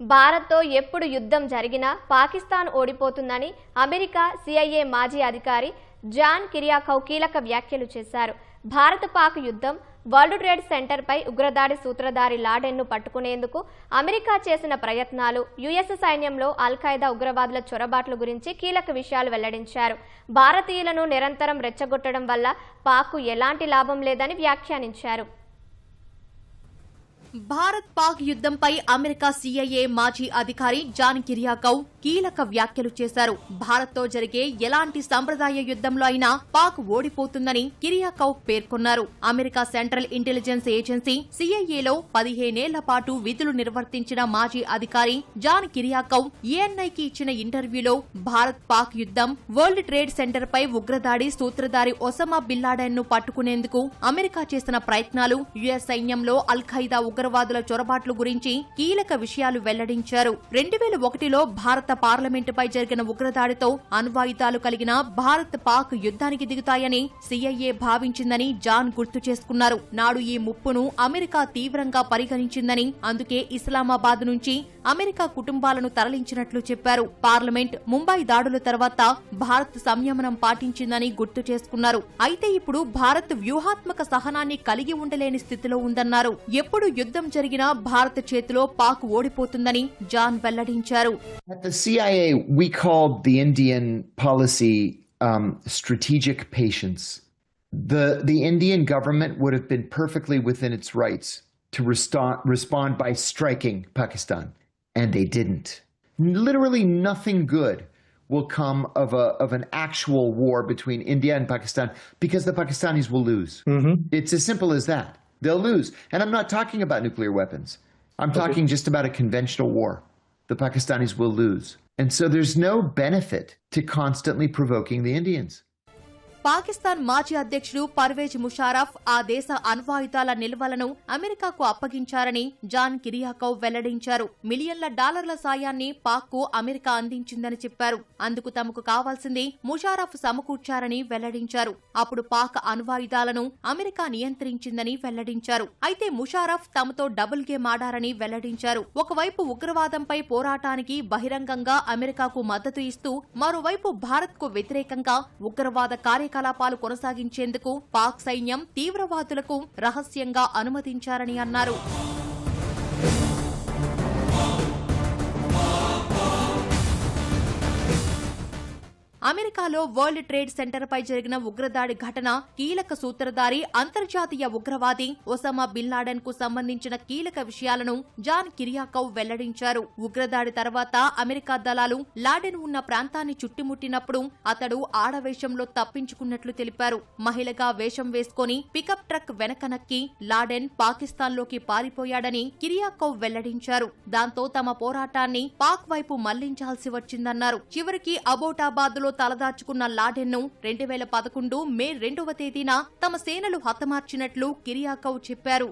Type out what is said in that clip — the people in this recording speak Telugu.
భారత్తో ఎప్పుడు యుద్ధం జరిగినా పాకిస్తాన్ ఓడిపోతుందని అమెరికా సిఐఏ మాజీ అధికారి జాన్ కిరియాకౌ కీలక వ్యాఖ్యలు చేశారు. భారత పాక్ యుద్ధం వరల్డ్ ట్రేడ్ సెంటర్పై ఉగ్రదాడి సూత్రధారి లాడెన్ను పట్టుకునేందుకు అమెరికా చేసిన ప్రయత్నాలు యుఎస్ సైన్యంలో అల్ ఖైదా ఉగ్రవాదుల చొరబాట్ల గురించి కీలక విషయాలు వెల్లడించారు. భారతీయులను నిరంతరం రెచ్చగొట్టడం వల్ల పాక్కు ఎలాంటి లాభం లేదని వ్యాఖ్యానించారు. భారత్ పాక్ యుద్ధంపై అమెరికా సీఐఏ మాజీ అధికారి జాన్ కిరియాకౌ కీలక వ్యాఖ్యలు చేశారు. భారత్తో జరిగే ఎలాంటి సంప్రదాయ యుద్ధంలో అయినా పాక్ ఓడిపోతుందని కిరియాకౌ పేర్కొన్నారు. అమెరికా సెంట్రల్ ఇంటెలిజెన్స్ ఏజెన్సీ సీఐఏలో పదిహేనేళ్ళ పాటు విధులు నిర్వర్తించిన మాజీ అధికారి జాన్ కిరియాకౌ ఏఎన్ఐకి ఇచ్చిన ఇంటర్వ్యూలో భారత్ పాక్ యుద్ధం వరల్డ్ ట్రేడ్ సెంటర్ పై ఉగ్రదాడి సూత్రధారి ఒసమా బిల్లాడెన్ను పట్టుకునేందుకు అమెరికా చేసిన ప్రయత్నాలు యుఎస్ సైన్యంలో అల్ ఖైదా ఉగ్రవాదుల చొరబాట్ల గురించి కీలక విషయాలు వెల్లడించారు. రెండు వేల ఒకటిలో భారత పార్లమెంటుపై జరిగిన ఉగ్రదాడితో అణ్వాయుధాలు కలిగిన భారత్ పాక్ యుద్ధానికి దిగుతాయని సీఐఏ భావించిందని జాన్ గుర్తు చేసుకున్నారు. నాడు ఈ ముప్పును అమెరికా తీవ్రంగా పరిగణించిందని అందుకే ఇస్లామాబాద్ నుంచి అమెరికా కుటుంబాలను తరలించినట్లు చెప్పారు. పార్లమెంట్ ముంబై దాడుల తర్వాత భారత్ సంయమనం పాటించిందని గుర్తు చేసుకున్నారు. అయితే ఇప్పుడు భారత్ వ్యూహాత్మక సహనాన్ని కలిగి ఉండలేని స్థితిలో ఉందన్నారు. ఎప్పుడు యుద్ధం జరిగినా భారత్ చేతిలో పాక్ ఓడిపోతుందని జాన్ వెల్లడించారు At the CIA, we called the Indian policy um, strategic patience. The, the Indian government would have been perfectly within its rights to resto- respond by striking Pakistan, and they didn't. Literally nothing good will come of, a, of an actual war between India and Pakistan because the Pakistanis will lose. It's as simple as that. They'll lose. And I'm not talking about nuclear weapons. I'm talking just about a conventional war. The Pakistanis will lose. And so there's no benefit to constantly provoking the Indians. Pakistan మాజీ అధ్యక్షుడు పర్వేజ్ ముషారఫ్ ఆ దేశ అణ్వాయుధాల నిల్వలను అమెరికాకు అప్పగించారని జాన్ కిరియాకౌ వెల్లడించారు. మిలియన్ల డాలర్ల సాయాన్ని పాక్కు అమెరికా అందించిందని చెప్పారు. అందుకు తమకు కావాల్సింది ముషారఫ్ సమకూర్చారని వెల్లడించారు. అప్పుడు పాక్ అణ్వాయుధాలను అమెరికా నియంత్రించిందని వెల్లడించారు. అయితే ముషారఫ్ తమతో డబుల్ గేమ్ ఆడారని వెల్లడించారు. ఒకవైపు ఉగ్రవాదంపై పోరాటానికి బహిరంగంగా అమెరికాకు మద్దతు ఇస్తూ మరోవైపు భారత్కు వ్యతిరేకంగా ఉగ్రవాద కార్యకలాపాలు కొనసాగించేందుకు పాక్ సైన్యం తీవ్రవాదులకు రహస్యంగా అనుమతించారని అన్నారు. అమెరికాలో వరల్డ్ ట్రేడ్ సెంటర్ పై జరిగిన ఉగ్రదాడి ఘటన కీలక సూత్రధారి అంతర్జాతీయ ఉగ్రవాది ఒసామా బిన్ లాడెన్కు సంబంధించిన కీలక విషయాలను జాన్ కిరియాకౌ వెల్లడించారు. ఉగ్రదాడి తర్వాత అమెరికా దళాలు లాడెన్ ఉన్న ప్రాంతాన్ని చుట్టుముట్టినప్పుడు అతడు ఆడవేషంలో తప్పించుకున్నట్లు తెలిపారు. మహిళగా వేషం వేసుకొని పికప్ ట్రక్ వెనక నక్కి లాడెన్ పాకిస్తాన్లోకి పారిపోయాడని కిరియాకౌ వెల్లడించారు. దాంతో తమ పోరాటాన్ని పాక్ వైపు మళ్ళించాల్సి వచ్చిందన్నారు. చివరికి అబోటాబాద్లో తలదాచుకున్న లాడెన్ను రెండు వేల పదకొండు మే రెండవ తేదీన తమ సేనలు హతమార్చినట్లు కిరియాకౌ చెప్పారు.